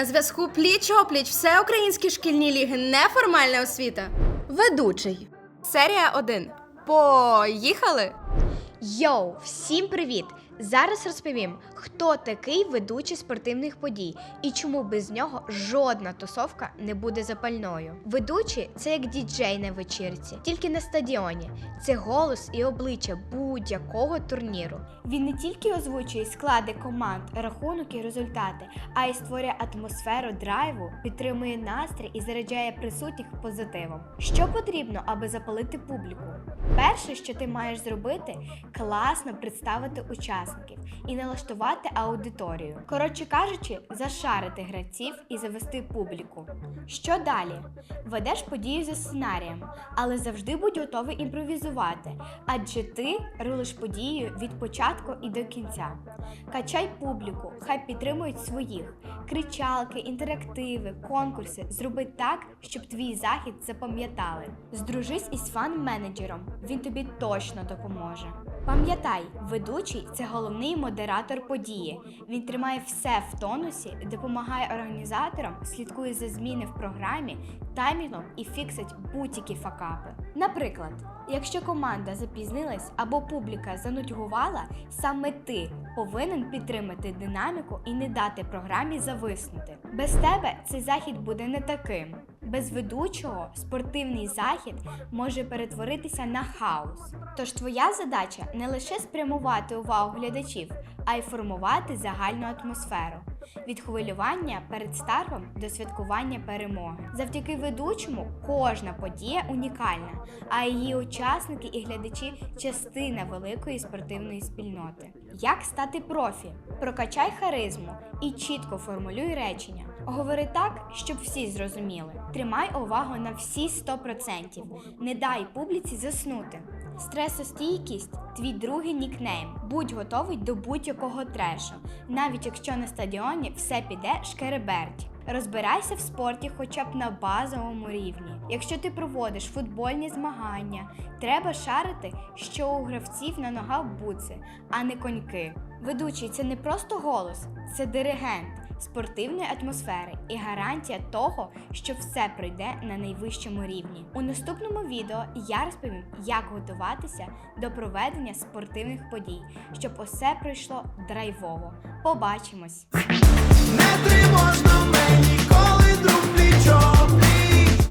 На зв'язку пліч опліч всеукраїнські шкільні ліги неформальна освіта. Ведучий. Серія 1. Поїхали! Йоу, всім привіт! Зараз розповім, хто такий ведучий спортивних подій і чому без нього жодна тусовка не буде запальною. Ведучий це як діджей на вечірці, тільки на стадіоні. Це голос і обличчя будь-якого турніру. Він не тільки озвучує склади команд, рахунок і результати, а й створює атмосферу драйву, підтримує настрій і заряджає присутніх позитивом. Що потрібно, аби запалити публіку? Перше, що ти маєш зробити, класно представити учасників і налаштувати аудиторію. Коротше кажучи, зашарити гравців і завести публіку. Що далі? Ведеш подію за сценарієм, але завжди будь готовий імпровізувати, адже ти рулиш подією від початку і до кінця. Качай публіку, хай підтримують своїх. Кричалки, інтерактиви, конкурси. Зроби так, щоб твій захід запам'ятали. Здружись із фан-менеджером, він тобі точно допоможе. Пам'ятай, ведучий це головний модератор події. Він тримає все в тонусі, допомагає організаторам, слідкує за зміни в програмі, таймінгом і фіксить будь-які факапи. Наприклад, якщо команда запізнилась або публіка занудьгувала, саме ти повинен підтримати динаміку і не дати програмі зависнути. Без тебе цей захід буде не таким. Без ведучого спортивний захід може перетворитися на хаос. Тож твоя задача не лише спрямувати увагу глядачів, а й формувати загальну атмосферу від хвилювання перед стартом до святкування перемоги. Завдяки ведучому кожна подія унікальна, а її учасники і глядачі частина великої спортивної спільноти. Як стати профі? Прокачай харизму і чітко формулюй речення. Говори так, щоб всі зрозуміли. Тримай увагу на всі 100%. Не дай публіці заснути. Стресостійкість твій другий нікнейм. Будь готовий до будь-якого трешу, навіть якщо на стадіоні все піде шкереберть. Розбирайся в спорті хоча б на базовому рівні. Якщо ти проводиш футбольні змагання, треба шарити, що у гравців на ногах буци, а не коньки. Ведучий це не просто голос, це диригент спортивної атмосфери і гарантія того, що все пройде на найвищому рівні. У наступному відео я розповім, як готуватися до проведення спортивних подій, щоб усе пройшло драйвово. Побачимось! Не тривожно ніколи коли друг плічо